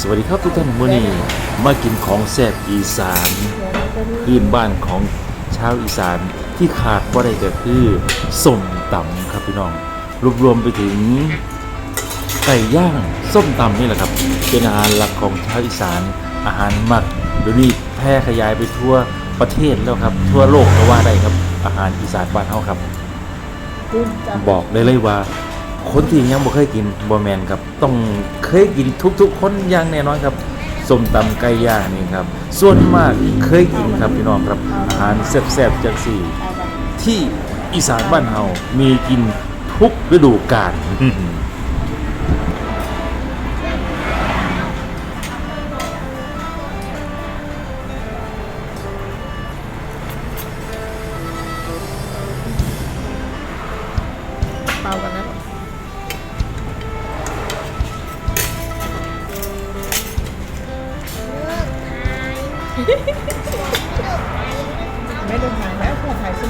สวัสดีครับทุกท่านมื้อนี้มากินของแซ่บอีสานพื้นบ้านของชาวอีสานที่ขาดบ่ได้ก็คือส้มตำครับพี่น้อง รวบรวมไปถึงไก่ย่างส้มตำนี่แหละครับ เป็นอาหารหลักของชาวอีสาน อาหารหมักเดี๋ยวนี้แพร่ขยายไปทั่วประเทศแล้วครับ ทั่วโลกก็ว่าได้ครับ อาหารอีสานบ้านเฮาครับ บอกได้เลยว่า คนที่ยังบ่เคยกินบ่แมนครับ ต้องเคยกินทุกๆ คนอย่างแน่นอนครับส้มตำไก่ย่างนี่ครับ ส่วนมากเคยกินครับพี่น้องครับ อาหารแซ่บๆจังสี่ ที่อีสานบ้านเฮามีกินทุกฤดูกาลเป่ากันนะ ไม่ได้ถ่ายแล้วขอถ่ายส้